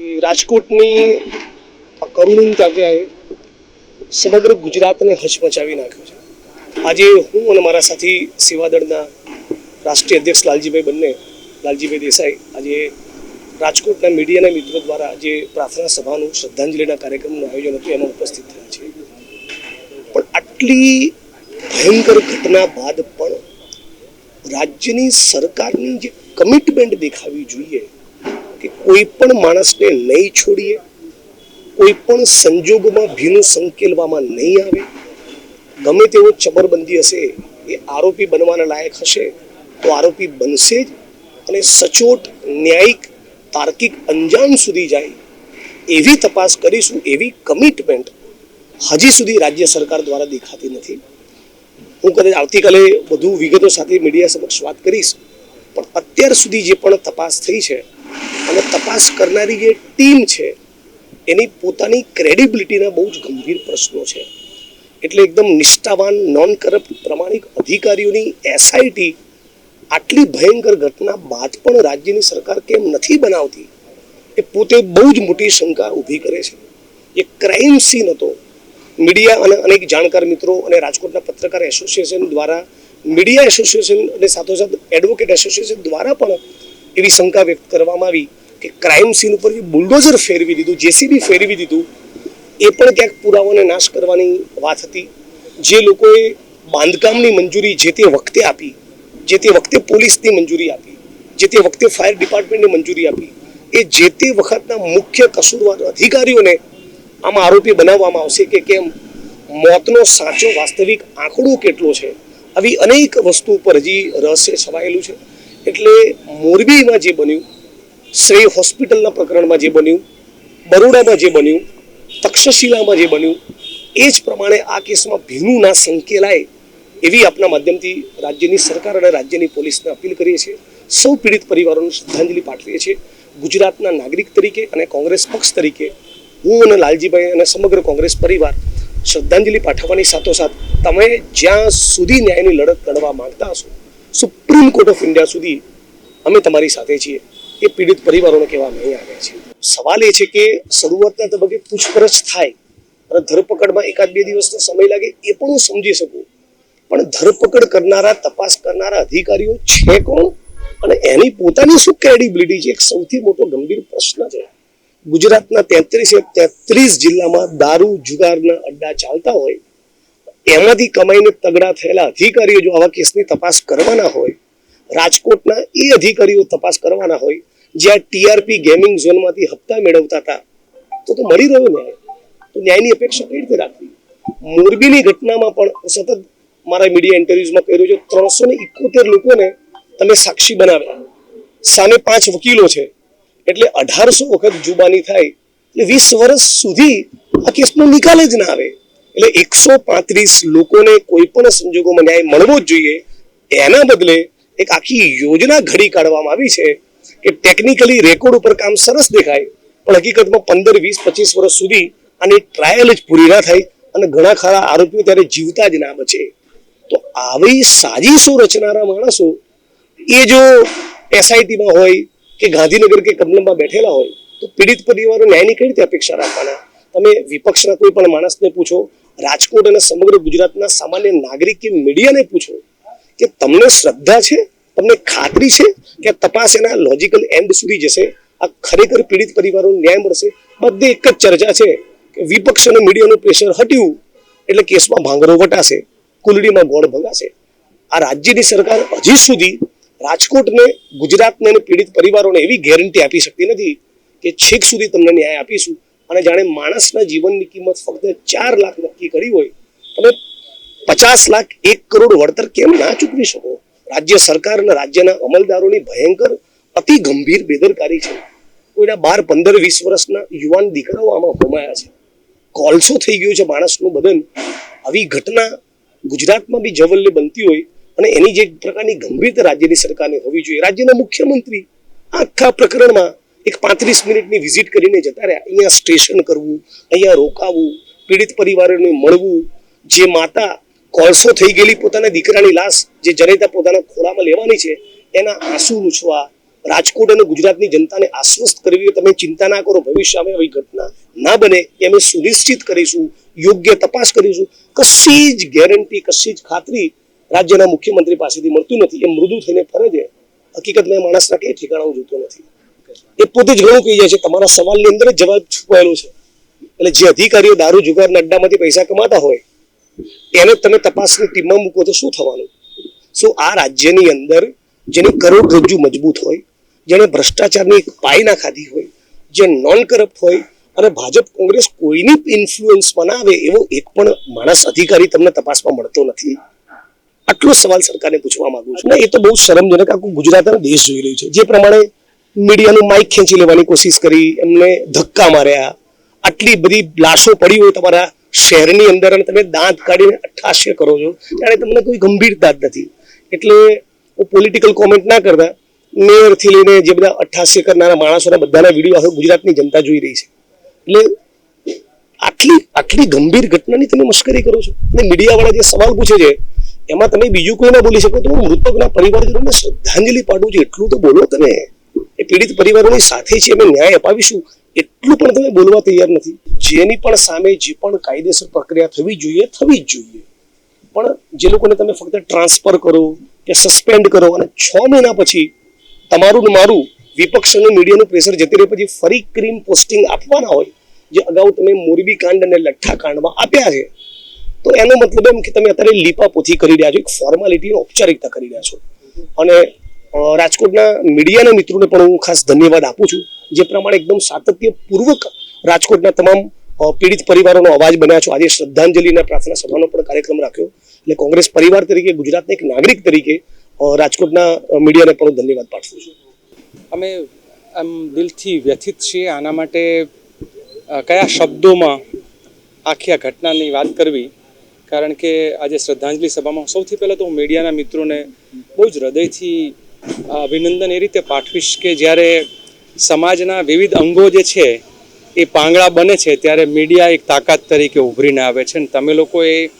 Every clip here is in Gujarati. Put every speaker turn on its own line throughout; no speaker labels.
કે રાજકોટની કરુણ કાવ્યાએ સમગ્ર ગુજરાતને હચમચાવી નાખ્યું છે. આજે હું અને મારા સાથી સેવાદળના રાષ્ટ્રીય અધ્યક્ષ લાલજીભાઈ બંને, લાલજીભાઈ દેસાઈ, આજે રાજકોટના મીડિયાના મિત્રો દ્વારા જે પ્રાર્થના સભાનું શ્રદ્ધાંજલિના કાર્યક્રમનું આયોજન હતું, એમાં ઉપસ્થિત થયા છે પણ આટલી ભયંકર ઘટના બાદ પણ રાજ્યની સરકારની જે કમિટમેન્ટ દેખાવી જોઈએ કે કોઈ પણ માણસને નહીં છોડીએ, કોઈ પણ સંજોગોમાં ભીનું સંકેલવામાં નહીં આવે, ગમે તેવો ચબરબંધી હશે, એ આરોપી બનવાના લાયક હશે, તો આરોપી બનશે જ અને સચોટ, ન્યાયિક, તાર્કિક અંજામ સુધી જાય, એવી તપાસ કરીશું, એવી કમિટમેન્ટ હજી સુધી રાજ્ય સરકાર દ્વારા દેખાતી નથી. હું કદાચ આવતીકાલે વધુ વિગતો સાથે મીડિયા સમક્ષ વાત કરીશ, પણ અત્યાર સુધી જે પણ તપાસ થઈ છે તપાસ કરનારી જે ટીમ છે, એની પોતાની ક્રેડિબિલિટીના બહુ જ ગંભીર પ્રશ્નો છે. એટલે એકદમ નિષ્ઠાવાન નોન કરપ્ટ પ્રમાણિક અધિકારીઓની એસઆઈટી આટલી ભયંકર ઘટના બાદ પણ રાજ્યની સરકાર કેમ નથી બનાવતી, એ પોતે બહુ જ મોટી શંકા ઊભી કરે છે. એ ક્રાઇમ સીન હતો. મીડિયા અને અનેક જાણકાર મિત્રો અને રાજકોટના પત્રકાર એસોસિએશન દ્વારા, મીડિયા એસોસિએશન અને સાથોસાથ એડવોકેટ એસોસિએશન દ્વારા પણ એવી શંકા વ્યક્ત કરવામાં આવી. કે ક્રાઇમ સીન ઉપર જે બુલડોઝર ફેરવી દીધું જેસીબી ફેરવી દીધું, એ પણ ક્યાંક પુરાવાને નાશ કરવાની વાત હતી. જે લોકોએ બાંધકામની મંજૂરી જે તે વખતે આપી, જે તે વખતે પોલીસની મંજૂરી આપી, જે તે વખતે ફાયર ડિપાર્ટમેન્ટને મંજૂરી આપી, એ જે તે વખતના મુખ્ય કસૂરવાર અધિકારીઓને આમાં આરોપી બનાવવામાં આવશે કે કેમ? મોતનો સાચો વાસ્તવિક આંકડો કેટલો છે? આવી અનેક વસ્તુ પર હજી રહસ્ય છવાયેલું છે. એટલે મોરબીમાં જે બન્યું શ્રેય હોસ્પિટલના પ્રકરણમાં જે બન્યું, બરોડામાં જે બન્યું, તક્ષશિલામાં જે બન્યું, એ જ પ્રમાણે આ કેસમાં ભીનું ના સંકેલાય એવી આપના માધ્યમથી રાજ્યની સરકાર અને રાજ્યની પોલીસને અપીલ કરીએ છીએ. સૌ પીડિત પરિવારોને શ્રદ્ધાંજલિ પાઠવીએ છીએ. ગુજરાતના નાગરિક તરીકે અને કોંગ્રેસ પક્ષ તરીકે હું અને લાલજીભાઈ અને સમગ્ર કોંગ્રેસ પરિવાર શ્રદ્ધાંજલિ પાઠવવાની સાથોસાથ તમે જ્યાં સુધી ન્યાયની લડત લડવા માંગતા હશો, સુપ્રીમ કોર્ટ ઓફ ઇન્ડિયા સુધી અમે તમારી સાથે છીએ. એ પીડિત પરિવારોને કહેવા નહીં આવે છે. સવાલ એ છે કે શરૂઆતના તબક્કે પૂછપરછ થાય, અને ધરપકડમાં એકાદ બે દિવસનો સમય લાગે એ પણ હું સમજી શકું. પણ ધરપકડ કરનારા, તપાસ કરનારા અધિકારીઓ છે કોણ? અને એની પોતાની શું ક્રેડિબિલિટી છે? એક સૌથી મોટો ગંભીર પ્રશ્ન છે. ગુજરાતના તેત્રીસે તેત્રીસ જિલ્લામાં દારૂ, જુગારના અડ્ડા ચાલતા હોય, એમાંથી કમાઈને તગડા થયેલા અધિકારીઓ જો આવા કેસની તપાસ કરવાના હોય, રાજકોટના એ અધિકારીઓ તપાસ કરવાના હોય જ્યાં ટીઆરપી ગેમિંગ ઝોનમાંથી હપ્તા મેળવતા હતા, તો તો મળી રહ્યો ન્યાય. તો ન્યાયની અપેક્ષા કઈ રીતે રાખવી? મોરબીની ઘટનામાં પણ સતત મારા મીડિયા ઇન્ટરવ્યુઝમાં કહી રહ્યો છું, ત્રણસો ને ઇકોતેર લોકોને તમે સાક્ષી બનાવ્યા. સામે પાંચ વકીલો છે. એટલે અઢારસો વખત જુબાની થાય. એટલે વીસ વર્ષ સુધી આ કેસનો નિકાલ જ ના આવે. એટલે એકસો પાંત્રીસ લોકોને કોઈ પણ સંજોગોમાં ન્યાય મળવો જ જોઈએ. એના બદલે એક આખી યોજના ઘડી કાઢવામાં આવી છે. કે ટેકનિકલી રેકોર્ડ ઉપર કામ સરસ દેખાય, પણ હકીકતમાં પંદર, વીસ, પચીસ વર્ષ સુધી આની ટ્રાયલ જ પૂરી ના થાય અને ઘણા ખરા આરોપીઓ ત્યારે જીવતા જ ના બચે. તો આવી સાજીશો રચનારા માણસો, એ જો એસઆઈટીમાં હોય કે ગાંધીનગર કે કમલમમાં બેઠેલા હોય, તો પીડિત પરિવારો ન્યાયની કઈ રીતે અપેક્ષા રાખવાના? તમે વિપક્ષના કોઈ પણ માણસને પૂછો, રાજકોટ અને સમગ્ર ગુજરાતના સામાન્ય નાગરિક કે મીડિયાને પૂછો કે તમને શ્રદ્ધા છે? તમને ખાતરી છે કે તપાસ એના લોજિકલ એન્ડ સુધી જશે? આ ખરેખર પીડિત પરિવારોને ન્યાય મળશે? બધે એક જ ચર્ચા છે કે વિપક્ષ અને મીડિયાનું પ્રેશર હટ્યું એટલે કેસમાં ભાંગરો વટાશે, કુલડીમાં ગોળ ભગાશે. આ રાજ્યની સરકાર હજી સુધી રાજકોટને, ગુજરાતને અને પીડિત પરિવારોને એવી ગેરંટી આપી શકતી નથી કે છેક સુધી તમને ન્યાય આપીશું. અને જાણે માણસના જીવનની કિંમત ફક્ત ચાર લાખ નક્કી કરી હોય, તમે પચાસ લાખ એક કરોડ વળતર કેમ ના ચૂકવી શકો? રાજ્ય સરકાર અને રાજ્યના અમલદારોની ભયંકર, અતિ ગંભીર બેદરકારી છે. કોઈના બાર, પંદર, વીસ વર્ષના યુવાન દીકરાઓ આમાં હોમાયા છે. કોલસો થઈ ગયું છે માણસનું બદન? આવી ઘટના ગુજરાતમાં બી જવલ્લે બનતી હોય અને એની જે પ્રકારની ગંભીરતા રાજ્યની સરકારને હોવી જોઈએ. રાજ્યના મુખ્યમંત્રી આખા પ્રકરણમાં એક પાંત્રીસ મિનિટની વિઝિટ કરીને જતા રહ્યા. અહીંયા સ્ટેશન કરવું, અહીંયા રોકાવું, પીડિત પરિવારોને મળવું, જે માતા કોલસો થઈ ગયેલી પોતાના દીકરાની લાશ જે જનેતા પોતાના ખોળામાં લેવાની છે, એના આંસુ લૂછવા, રાજકોટ અને ગુજરાતની જનતાને આશ્વસ્ત કરવી તમે ચિંતા ના કરો ભવિષ્યમાં આવી ઘટના ના બને, એ અમે સુનિશ્ચિત કરીશું, યોગ્ય તપાસ કરીશું. કશી જ ગેરંટી, કશી જ ખાતરી રાજ્યના મુખ્યમંત્રી પાસેથી મળતું નથી. એ મૃદુ થઈને ફરે છે. હકીકતમાં માણસના કઈ ઠેકાણાઓ જોતો નથી. એ પોતે જ ઘણું કહી જાય છે, તમારા સવાલની અંદર જ જવાબ છુપાયેલો છે. એટલે જે અધિકારીઓ દારૂ જુગારના અડ્ડામાંથી પૈસા કમાતા હોય એને તમે તપાસની ટીમમાં મૂકો તો શું થવાનું? શું આ રાજ્યની અંદર જેની કરોડરજ્જુ મજબૂત હોય જેને ભ્રષ્ટાચારની પાય ના ખાધી હોય, જે નોન કરપ્ટ હોય અને ભાજપ કોંગ્રેસ કોઈની ઇન્ફ્લુઅન્સમાં ના આવે એવો એક પણ માણસ અધિકારી તમને તપાસમાં મળતો નથી. આટલો સવાલ સરકારને પૂછવા માંગુ છું. એ તો બહુ શરમજનક આખું ગુજરાત દેશ જોઈ રહ્યું છે. જે પ્રમાણે મીડિયાનું માઇક ખેંચી લેવાની કોશિશ કરી, એમને ધક્કા માર્યા, આટલી બધી લાશો પડી હોય તમારા શહેરની અંદર અને તમે દાંત કાઢીને અઠાશ્ય કરો છો, ત્યારે તમને કોઈ ગંભીર દાંત નથી. એટલે હું પોલિટિકલ કોમેન્ટ ના કરતા મેયરથી લઈને જે બધા અઠાશ્ય કરનારા માણસોના બધાના વીડિયો આખો ગુજરાતની જનતા જોઈ રહી છે. એટલે આટલી આટલી ગંભીર ઘટનાની તમે મશ્કરી કરો છો. અને મીડિયાવાળા જે સવાલ પૂછે છે, એમાં તમે બીજું કોઈ ના બોલી શકો, તો મૃતકના પરિવારજનોને શ્રદ્ધાંજલિ પાઠવું છું. એટલું તો બોલો તમે. એ પીડિત પરિવારોની સાથે છે અમે ન્યાય અપાવીશું, એટલું પણ તમે બોલવા તૈયાર નથી. જેની પણ સામે જે પણ કાયદેસર પ્રક્રિયા થવી જોઈએ, થવી જ જોઈએ. પણ જે લોકોને તમે ફક્ત ટ્રાન્સફર કરો કે સસ્પેન્ડ કરો, અને છ મહિના પછી તમારું ને મારું અને મીડિયાનું પ્રેશર જતી રહે પછી ફરી ક્રીમ પોસ્ટિંગ આપવાના હોય, જે અગાઉ તમે મોરબી કાંડ અને લઠ્ઠા કાંડમાં આપ્યા છે, તો એનો મતલબ એમ કે તમે અત્યારે લીપાપોથી કરી રહ્યા છો, એક ફોર્માલિટી ઔપચારિકતા કરી રહ્યા છો. અને રાજકોટના મીડિયાના મિત્રોને પણ હું ખાસ ધન્યવાદ આપું છું, જે પ્રમાણે એકદમ સાતત્યપૂર્વક રાજકોટના તમામ પીડિત પરિવારોનો અવાજ બન્યા છો. આજે શ્રદ્ધાંજલિના પ્રાર્થના સભાનો પણ કાર્યક્રમ રાખ્યો. એટલે કોંગ્રેસ પરિવાર તરીકે, ગુજરાતના એક નાગરિક તરીકે રાજકોટના મીડિયાને પણ હું ધન્યવાદ પાઠવું છું.
અમે આમ દિલથી વ્યથિત છીએ. આના માટે કયા શબ્દોમાં આખી આ ઘટનાની વાત કરવી? કારણ કે આજે શ્રદ્ધાંજલિ સભામાં સૌથી પહેલાં તો હું મીડિયાના મિત્રોને બહુ જ હૃદયથી અભિનંદન એ રીતે પાઠવીશ કે જ્યારે સમાજના વિવિધ અંગો જે છે, એ પાંગળા બને છે, ત્યારે મીડિયા એક તાકાત તરીકે ઉભરીને આવે છે. અને તમે લોકો એ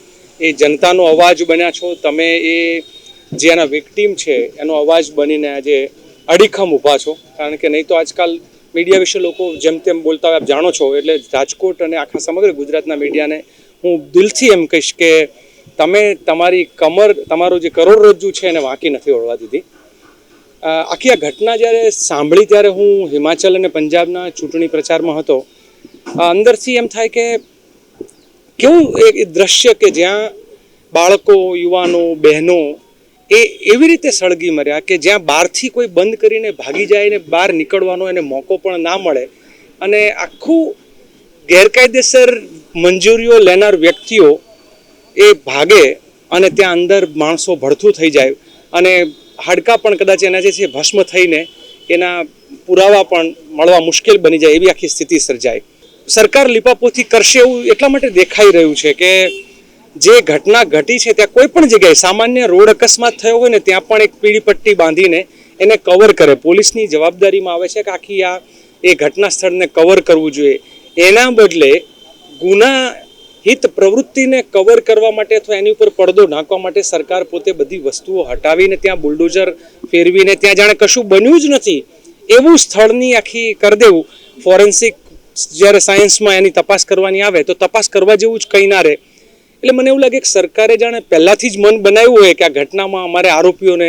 એ જનતાનો અવાજ બન્યા છો, તમે એ જે એના વિક્ટીમ છે, એનો અવાજ બનીને આજે અડીખમ ઊભા છો. કારણ કે નહીં તો આજકાલ મીડિયા વિશે લોકો જેમ તેમ બોલતા હોય, આપ જાણો છો. એટલે રાજકોટ અને આખા સમગ્ર ગુજરાતના મીડિયાને હું દિલથી એમ કહીશ કે તમે તમારી કમર, તમારું જે કરોડરજ્જુ છે, એને વાંકી નથી ઓળવા દીધી. આખી આ ઘટના જ્યારે સાંભળી ત્યારે હું હિમાચલ અને પંજાબના ચૂંટણી પ્રચારમાં હતો અંદરથી એમ થાય કે કેવું એ દ્રશ્ય કે જ્યાં બાળકો, યુવાનો, બહેનો એ એવી રીતે સળગી મર્યા કે જ્યાં બહારથી કોઈ બંધ કરીને ભાગી જાય ને બહાર નીકળવાનો એને મોકો પણ ના મળે. અને આખું ગેરકાયદેસર મંજૂરીઓ લેનાર વ્યક્તિઓ એ ભાગે અને ત્યાં અંદર માણસો ભડથું થઈ જાય. અને હાડકાં પણ કદાચ એના જે છે ભસ્મ થઈને એના પુરાવા પણ મળવા મુશ્કેલ બની જાય એવી આખી સ્થિતિ સર્જાય. સરકાર લીપાપોથી કરશે એવું એટલા માટે દેખાઈ રહ્યું છે કે જે ઘટના ઘટી છે ત્યાં કોઈ પણ જગ્યાએ સામાન્ય રોડ અકસ્માત થયો હોય ને ત્યાં પણ એક પીળી પટ્ટી બાંધીને એને કવર કરે. પોલીસની જવાબદારીમાં આવે છે કે આખી આ એ ઘટના સ્થળને કવર કરવું જોઈએ. એના બદલે ગુનાહિત પ્રવૃત્તિને કવર કરવા માટે અથવા એની ઉપર પડદો નાખવા માટે સરકાર પોતે બધી વસ્તુઓ હટાવીને ત્યાં બુલડોઝર ફેરવીને ત્યાં જાણે કશું બન્યું જ નથી. એવું સ્થળની આખી કરી દેવું ફોરેન્સિક જ્યારે સાયન્સમાં એની તપાસ કરવાની આવે તો તપાસ કરવા જેવું જ કંઈ ના રહે. એટલે મને એવું લાગે કે સરકારે જાણે પહેલાંથી જ મન બનાવ્યું હોય કે આ ઘટનામાં અમારે આરોપીઓને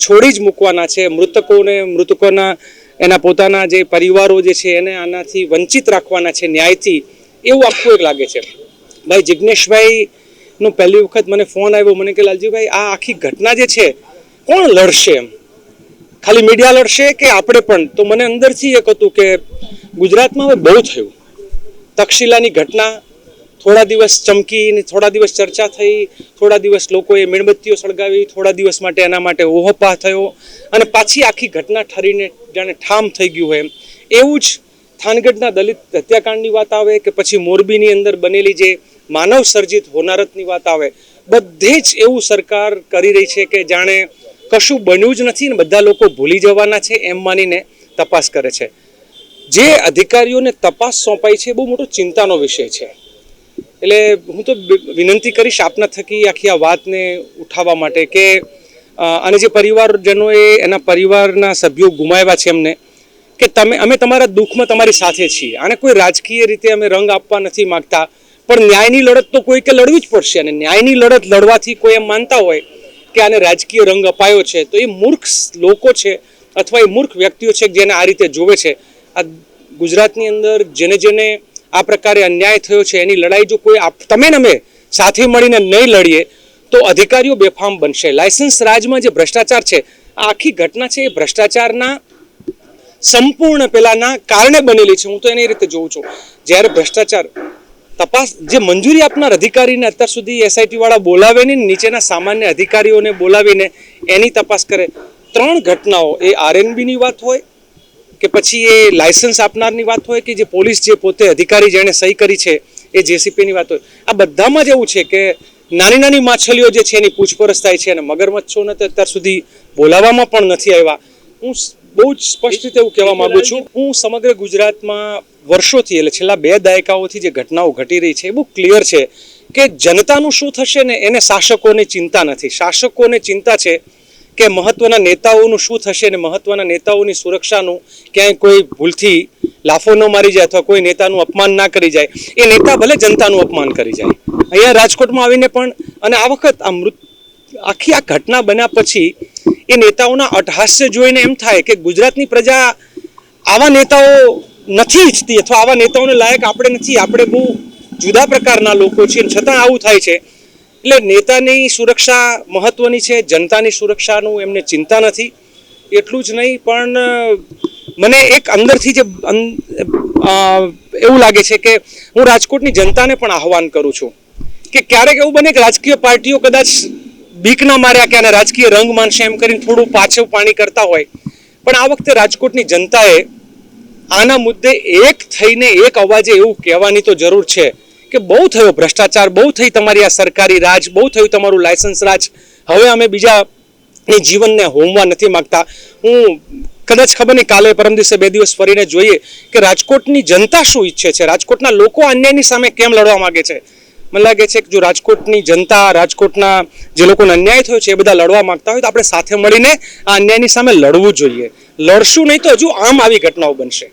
છોડી જ મૂકવાના છે, મૃતકોને, મૃતકોના, એના પોતાના જે પરિવારો જે છે એને આનાથી વંચિત રાખવાના છે ન્યાયથી, એવું આખું એક લાગે છે. ભાઈ જિજ્ઞેશભાઈ નો પહેલી વખત મને ફોન આવ્યો, મને કે લાલજીભાઈ, આ આખી ઘટના જે છે, કોણ લડશે એમ? ખાલી મીડિયા લડશે કે આપણે પણ? તો મને અંદરથી એક હતું કે ગુજરાતમાં હવે બહુ થયું. તક્ષશિલાની ઘટના, થોડા દિવસ ચમકી થોડા દિવસ ચર્ચા થઈ, થોડા દિવસ લોકોએ મીણબત્તીઓ સળગાવી, થોડા દિવસ માટે એના માટે ઓહોપા થયો અને પાછી આખી ઘટના ઠરીને જાણે ઠામ થઈ ગયું હોય એમ. એવું જ થાનગઢના દલિત હત્યાકાંડની વાત આવે કે પછી મોરબીની અંદર બનેલી જે માનવ સર્જિત હોનારતની વાત આવે, બધે જ એવું સરકાર કરી રહી છે કે જાણે કશું બન્યું જ નથી ને બધા લોકો ભૂલી જવાના છે એમ માનીને તપાસ કરે છે. જે અધિકારીઓને તપાસ સોંપાઈ છે બહુ મોટો ચિંતાનો વિષય છે. એટલે હું તો વિનંતી કરીશ આપના થકી આખી આ વાતને ઉઠાવવા માટે કે અને જે પરિવારજનોએ એના પરિવારના સભ્યો ગુમાવ્યા છે એમને, કે તમે, અમે તમારા દુઃખમાં તમારી સાથે છીએ. આને કોઈ રાજકીય રીતે અમે રંગ આપવા નથી માંગતા. પણ ન્યાયની લડત તો કોઈકે લડવી જ પડશે અને ન્યાયની લડત લડવાથી કોઈ એમ માનતા હોય કે આને રાજકીય રંગ અપાયો છે, તો એ મૂર્ખ લોકો છે અથવા એ મૂર્ખ વ્યક્તિઓ છે જેને આ રીતે જોવે છે. આ ગુજરાતની અંદર જેને જેને આ પ્રકારે અન્યાય થયો છે, એની લડાઈ જો કોઈ તમે ને અમે સાથે મળીને નહીં લડીએ, તો અધિકારીઓ બેફામ બનશે. લાયસન્સ રાજમાં જે ભ્રષ્ટાચાર છે, આ આખી ઘટના છે એ ભ્રષ્ટાચારના સંપૂર્ણ પેલાના કારણે બનેલી છે. હું તો એની રીતે જોઉં છું. જ્યારે ભ્રષ્ટાચાર તપાસ જે મંજૂરી આપનાર અધિકારીને અત્યાર સુધી એસઆઈટી વાળા બોલાવે નહીં નીચેના સામાન્ય અધિકારીઓને બોલાવીને એની તપાસ કરે. ત્રણ ઘટનાઓ, એ આરએનબીની વાત હોય કે પછી એ લાયસન્સ આપનારની વાત હોય કે જે પોલીસ જે પોતે અધિકારી જેણે સહી કરી છે, એ જેસીપીની વાત હોય. આ બધામાં જ એવું છે કે નાની નાની માછલીઓ જે છે એની પૂછપરછ થાય છે અને મગરમચ્છોને તો અત્યાર સુધી બોલાવવામાં પણ નથી આવ્યા. હું બહુ જ સ્પષ્ટ રીતે એવું કહેવા માંગુ છું. હું સમગ્ર ગુજરાતમાં વર્ષોથી એટલે છેલ્લા બે દાયકાઓથી જે ઘટનાઓ ઘટી રહી છે એ બહુ ક્લિયર છે કે જનતાનું શું થશે ને એને શાસકોને ચિંતા નથી. શાસકોને ચિંતા છે કે મહત્વના નેતાઓનું શું થશે ને મહત્વના નેતાઓની સુરક્ષાનું ક્યાંય કોઈ ભૂલથી લાફો ન મારી જાય અથવા કોઈ નેતાનું અપમાન ના કરી જાય. એ નેતા ભલે જનતાનું અપમાન કરી જાય. અહીંયા રાજકોટમાં આવીને પણ અને આ વખત આ મૃત આખી આ ઘટના બન્યા પછી એ નેતાઓના અટહાસ્ય જોઈને એમ થાય કે ગુજરાતની પ્રજા આવા નેતાઓ નથી ઈચ્છતી અથવા આવા નેતાઓને લાયક આપણે નથી. આપણે બહુ જુદા પ્રકારના લોકો છીએ છતાં આવું થાય છે. એટલે નેતાની સુરક્ષા મહત્વની છે, જનતાની સુરક્ષાનું એમને ચિંતા નથી. એટલું જ નહીં, પણ મને એક અંદરથી જે એવું લાગે છે કે હું રાજકોટની જનતાને પણ આહવાન કરું છું કે ક્યારેક એવું બને કે રાજકીય પાર્ટીઓ કદાચ બીક ના માર્યા કે આને રાજકીય રંગ માનશે એમ કરીને થોડું પાછું પાણી કરતા હોય. પણ આ વખતે રાજકોટની જનતાએ આના મુદ્દે એક થઈને એક અવાજે એવું કહેવાની તો જરૂર છે કે બહુ થયો ભ્રષ્ટાચાર, બહુ થઈ તમારી આ સરકારી રાજ, બહુ થયું તમારું લાયસન્સ રાજ. હવે અમે બીજા જીવનને હોમવા નથી માંગતા. હું કદાચ ખબર નહીં, કાલે પરમ દિવસે બે દિવસ ફરીને જોઈએ કે રાજકોટની જનતા શું ઈચ્છે છે? રાજકોટના લોકો અન્યાયની સામે કેમ લડવા માંગે છે? મને લાગે છે કે જો રાજકોટની જનતા, રાજકોટના જે લોકોને અન્યાય થયો છે એ બધા લડવા માંગતા હોય તો આપણે સાથે મળીને આ અન્યાયની સામે લડવું જોઈએ. લડશું નહીં તો હજુ આમ આવી ઘટનાઓ બનશે.